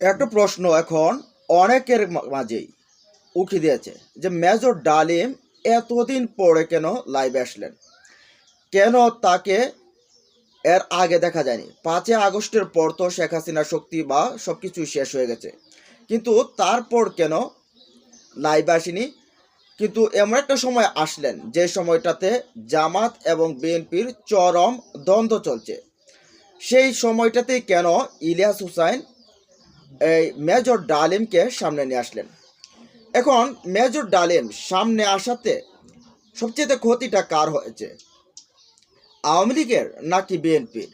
একটা প্রশ্ন এখন অনেকের মাঝেই উঠে দিয়েছে যে মেজর ডালিম এতদিন পরে কেন লাইভে আসলেন? কেন তাকে এর আগে দেখা যায়নি? পাঁচই আগস্টের পর তো শেখ হাসিনার শক্তি বা সব কিছুই শেষ হয়ে গেছে। কিন্তু তারপর কেন লাইভে আসেনি? কিন্তু এমন একটা সময় আসলেন যে সময়টাতে জামাত এবং বিএনপির চরম দ্বন্দ্ব চলছে। সেই সময়টাতেই কেন ইলিয়াস হুসাইন এই মেজর ডালিমকে সামনে নিয়ে আসলেন। এখন মেজর ডালিম সামনে আসাতে সবচেয়ে ক্ষতিটা কার হয়েছে? আওয়ামী লীগের নাকি বিএনপির?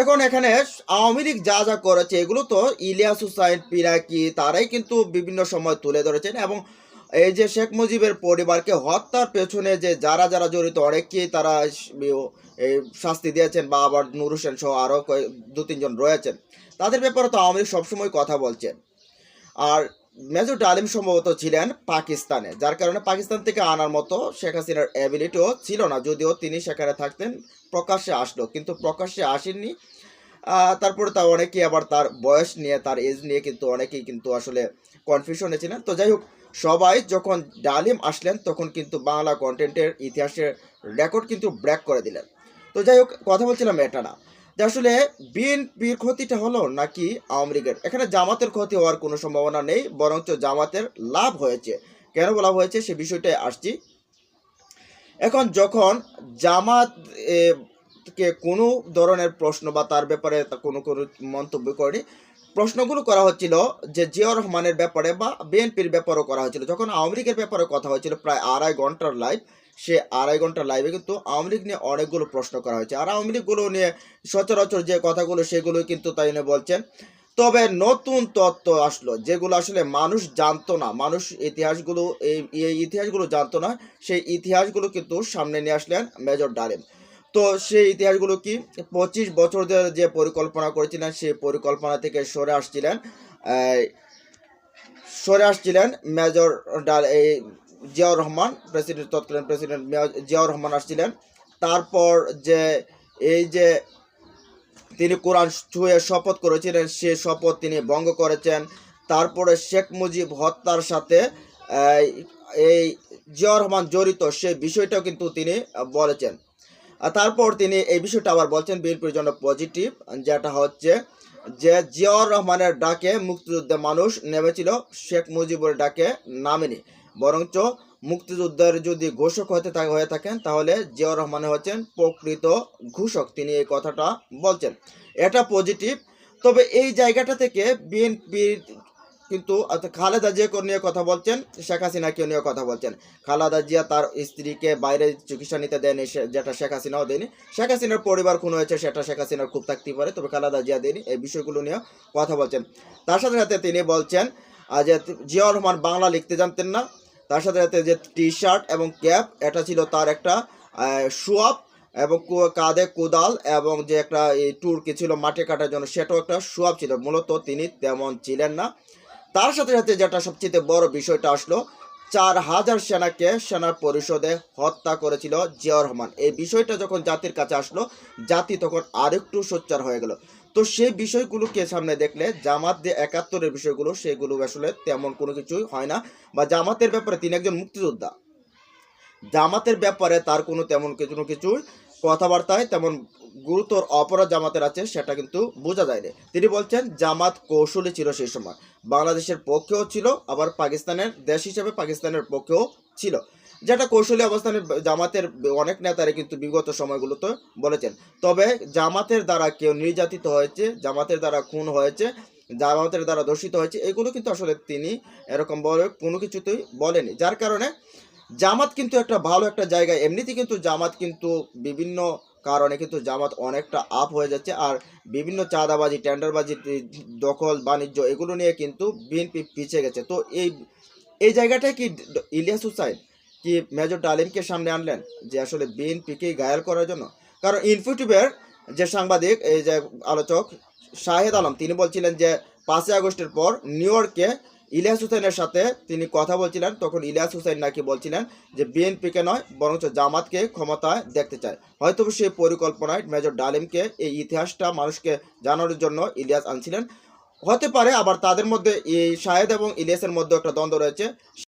এখন এখানে আওয়ামী লীগ যা যা করেছে, এগুলো তো ইলিয়াস হুসাইন পিনাকি তারাই কিন্তু বিভিন্ন সময় তুলে ধরেছেন এবং এই যে শেখ মুজিবের পরিবারকে হত্যার পেছনে যে যারা যারা জড়িত অনেকেই তারা শাস্তি দিয়েছেন বা আবার নুর হোসেন সহ আরও দু, তিনজন রয়েছেন। তাদের ব্যাপারে তো আওয়ামী লীগ সবসময় কথা বলছেন আর মেজর ডালিম সম্ভবত ছিলেন পাকিস্তানে, যার কারণে পাকিস্তান থেকে আনার মতো শেখ হাসিনার অ্যাবিলিটিও ছিল না, যদিও তিনি সেখানে থাকতেন, প্রকাশ্যে আসলো। কিন্তু প্রকাশ্যে আসেননি। তারপরে তা অনেকেই আবার তার বয়স নিয়ে, তার এজ নিয়ে কিন্তু অনেকেই কিন্তু আসলে কনফিউশনে ছিলেন। তো যাই হোক, সবাই যখন ডালিম আসলেন, তখন কিন্তু বাংলা কন্টেন্টের ইতিহাসের রেকর্ড কিন্তু ব্রেক করে দিলেন। তো যাই হোক, কথা বলছিলাম এটা না। যে আসলে বিএনপির ক্ষতিটা হলো নাকি আওয়ামী লীগের? এখানে জামাতের ক্ষতি হওয়ার কোনো সম্ভাবনা নেই, বরঞ্চ জামাতের লাভ হয়েছে। কেন বলা হয়েছে সে বিষয়টায় আসছি। এখন যখন জামাত কে কোনো ধরনের প্রশ্ন বা তার ব্যাপারে কোনো কোনো মন্তব্য করেনি। প্রশ্নগুলো করা হচ্ছিল যে জিয়াউর রহমানের ব্যাপারে বা বিএনপির ব্যাপারেও করা হয়েছিল যখন আওয়ামী লীগের ব্যাপারে কথা হয়েছিল প্রায় আড়াই ঘণ্টার লাইভ সে আড়াই ঘণ্টার লাইভে কিন্তু আওয়ামী লীগ নিয়ে অনেকগুলো প্রশ্ন করা হয়েছে। আর আওয়ামী লীগগুলো নিয়ে সচরাচর যে কথাগুলো সেগুলো কিন্তু তাই নিয়ে বলছেন। তবে নতুন তত্ত্ব আসলো, যেগুলো আসলে মানুষ জানতো না। মানুষ ইতিহাসগুলো এই ইতিহাসগুলো জানতো না। সেই ইতিহাসগুলো কিন্তু সামনে নিয়ে আসলেন মেজর ডালিম। তো সেই ইতিহাসগুলো কি? পঁচিশ বছর ধরে যে পরিকল্পনা করেছিলেন সেই পরিকল্পনা থেকে সরে আসছিলেন সরে আসছিলেন মেজর ডাল এই জিয়াউর রহমান প্রেসিডেন্ট তৎকালীন প্রেসিডেন্ট জিয়াউর রহমান আসছিলেন। তারপর যে এই যে তিনি কোরআন ছুঁয়ে শপথ করেছিলেন সে শপথ তিনি ভঙ্গ করেছেন। তারপরে শেখ মুজিব হত্যার সাথে এই, জিয়াউর রহমান জড়িত সেই বিষয়টাও কিন্তু তিনি বলেছেন। তারপর তিনি এই বিষয়টা আবার বলছেন, বিএনপির জন্য পজিটিভ যেটা হচ্ছে যে জিয়াউর রহমানের ডাকে মুক্তিযুদ্ধে মানুষ নেমেছিল, শেখ মুজিবের ডাকে নামেনি। বরঞ্চ মুক্তিযুদ্ধের যদি ঘোষক হতে হয়ে থাকেন, তাহলে জিয়াউর রহমান হচ্ছেন প্রকৃত ঘোষক, তিনি এই কথাটা বলছেন। এটা পজিটিভ তবে এই জায়গাটা থেকে বিএনপির কিন্তু খালেদা জিয়াকে নিয়ে কথা বলছেন, শেখ হাসিনাকে নিয়ে কথা বলছেন। খালেদা জিয়া তার স্ত্রীকে বাইরে চিকিৎসা নিতে দেয়নি যেটা শেখ হাসিনাও দেয়নি। শেখ হাসিনার পরিবার খুন হয়েছে, সেটা শেখ হাসিনার খুব থাকতেই পারে, তবে খালেদা জিয়া দেয়নি, এই বিষয়গুলো নিয়ে কথা বলছেন। তার সাথে সাথে তিনি বলছেন যে জিয়াউর রহমান বাংলা লিখতে জানতেন না। তার সাথে সাথে যে টি শার্ট এবং ক্যাপ, এটা ছিল তার একটা শুয়াপ এবং কাঁধে কোদাল এবং যে একটা, এই টুরকি ছিল মাঠে কাটার জন্য, সেটাও একটা শুয়াপ ছিল। মূলত তিনি তেমন ছিলেন না। তার সাথে সাথে যেটা সবচেয়ে বড় বিষয়টা আসলো, চার হাজার সেনাকে সেনা পরিষদে হত্যা করেছিল জিয়াউর রহমান। এই বিষয়টা যখন জাতির কাছে আসলো, জাতি তখন আরেকটু সোচ্চার হয়ে গেল। তো সেই বিষয়গুলোকে সামনে দেখলে, জামাত যে একাত্তরের বিষয়গুলো, সেগুলো আসলে তেমন কোনো কিছুই হয় না। বা জামাতের ব্যাপারে তিনি একজন মুক্তিযোদ্ধা। জামাতের ব্যাপারে তার কোনো তেমন কিছু কিছুই কথাবার্তায় তেমন গুরুতর অপরাধ জামাতের আছে, সেটা কিন্তু বোঝা যায়নি। তিনি বলছেন, জামাত কৌশলী ছিল সেই সময়। বাংলাদেশের পক্ষেও ছিল, আবার পাকিস্তানের দেশ হিসেবে পাকিস্তানের পক্ষেও ছিল। যেটা কৌশলী অবস্থানে জামাতের অনেক নেতারা কিন্তু বিগত সময়গুলোতে বলেছেন। তবে জামাতের দ্বারা কেউ নির্যাতিত হয়েছে, জামাতের দ্বারা খুন হয়েছে, জামাতের দ্বারা দূষিত হয়েছে, এগুলো কিন্তু আসলে তিনি এরকম বলে কোনো কিছুতেই বলেনি। যার কারণে জামাত কিন্তু একটা ভালো একটা জায়গা। এমনিতে কিন্তু জামাত কিন্তু বিভিন্ন কারণে কিন্তু জামাত অনেকটা আপ হয়ে যাচ্ছে। আর বিভিন্ন চাঁদাবাজি, টেন্ডারবাজি, দখল, বাণিজ্য এগুলো নিয়ে কিন্তু বিএনপি পিছিয়ে গেছে। তো এই এই জায়গাটায় কি ইলিয়াস হুসাইন কি মেজর ডালিমকে সামনে আনলেন? যে আসলে বিএনপিকে গায়াল করার জন্য? কারণ ইনফিউটিভের যে সাংবাদিক, এই যে আলোচক শাহেদ আলম, তিনি বলছিলেন যে পাঁচই আগস্টের পর নিউ ইয়র্কে ইলিয়াস হুসাইনের সাথে তিনি কথা বলছিলেন, তখন ইলিয়াস হুসাইন নাকি বলছিলেন যে বিএনপিকে নয়, বরঞ্চ জামাতকে ক্ষমতায় দেখতে চায়। হয়তো সেই পরিকল্পনায় মেজর ডালিমকে এই ইতিহাসটা মানুষকে জানানোর জন্য ইলিয়াস আনছিলেন। হতে পারে আবার তাদের মধ্যে এই শাহেদ এবং ইলিয়াসের মধ্যে একটা দ্বন্দ্ব রয়েছে।